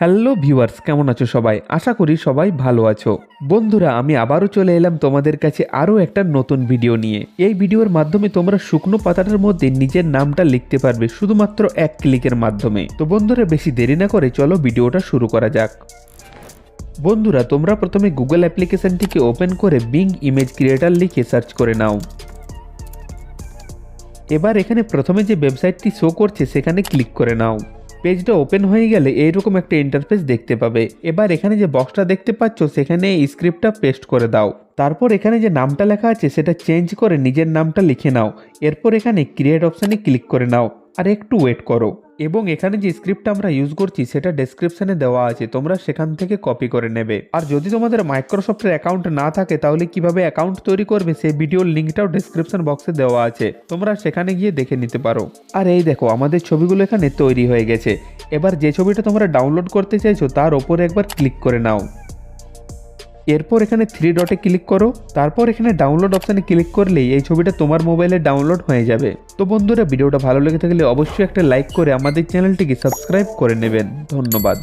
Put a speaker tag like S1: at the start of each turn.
S1: Hello viewers, কেমন আছো সবাই? আশা করি সবাই ভালো আছো। বন্ধুরা, আমি আবারও চলে এলাম তোমাদের কাছে আরও একটা নতুন ভিডিও নিয়ে। এই ভিডিওর মাধ্যমে তোমরা শুকনো পাতাটার মধ্যে নিজের নামটা লিখতে পারবে, শুধুমাত্র এক ক্লিকের মাধ্যমে। তো বন্ধুরা, বেশি দেরি না করে চলো ভিডিওটা শুরু করা যাক। বন্ধুরা, তোমরা প্রথমে গুগল অ্যাপ্লিকেশনটিকে ওপেন করে বিং ইমেজ ক্রিয়েটার লিখে সার্চ করে নাও। এবার এখানে প্রথমে যে ওয়েবসাইটটি শো করছে, সেখানে ক্লিক করে নাও। পেজটা ওপেন হয়ে গেলে এইরকম একটা ইন্টারফেস দেখতে পাবে। এবার এখানে যে বক্সটা দেখতে পাচ্ছ, সেখানে এই স্ক্রিপ্টটা পেস্ট করে দাও। তারপর এখানে যে নামটা লেখা আছে, সেটা চেঞ্জ করে নিজের নামটা লিখে নাও। এরপর এখানে ক্রিয়েট অপশানে ক্লিক করে নাও। আর একটু ওয়েট করো। এবং এখানে যে স্ক্রিপ্টটা আমরা ইউজ করছি, সেটা ডেসক্রিপশনে দেওয়া আছে। তোমরা সেখান থেকে কপি করে নেবে। আর যদি তোমাদের মাইক্রোসফটের অ্যাকাউন্ট না থাকে, তাহলে কীভাবে অ্যাকাউন্ট তৈরি করবে, সেই ভিডিওর লিঙ্কটাও ডেসক্রিপশন বক্সে দেওয়া আছে। তোমরা সেখানে গিয়ে দেখে নিতে পারো। আর এই দেখো, আমাদের ছবিগুলো এখানে তৈরি হয়ে গেছে। এবার যে ছবিটা তোমরা ডাউনলোড করতে চাইছো, তার ওপরে একবার ক্লিক করে নাও। এরপর এখানে থ্রি ডটে ক্লিক করো, তারপর এখানে ডাউনলোড অপশানে ক্লিক করলেই এই ছবিটা তোমার মোবাইলে ডাউনলোড হয়ে যাবে। তো বন্ধুরা, ভিডিওটা ভালো লেগে থাকলে অবশ্যই একটা লাইক করে আমাদের চ্যানেলটিকে সাবস্ক্রাইব করে নেবেন। ধন্যবাদ।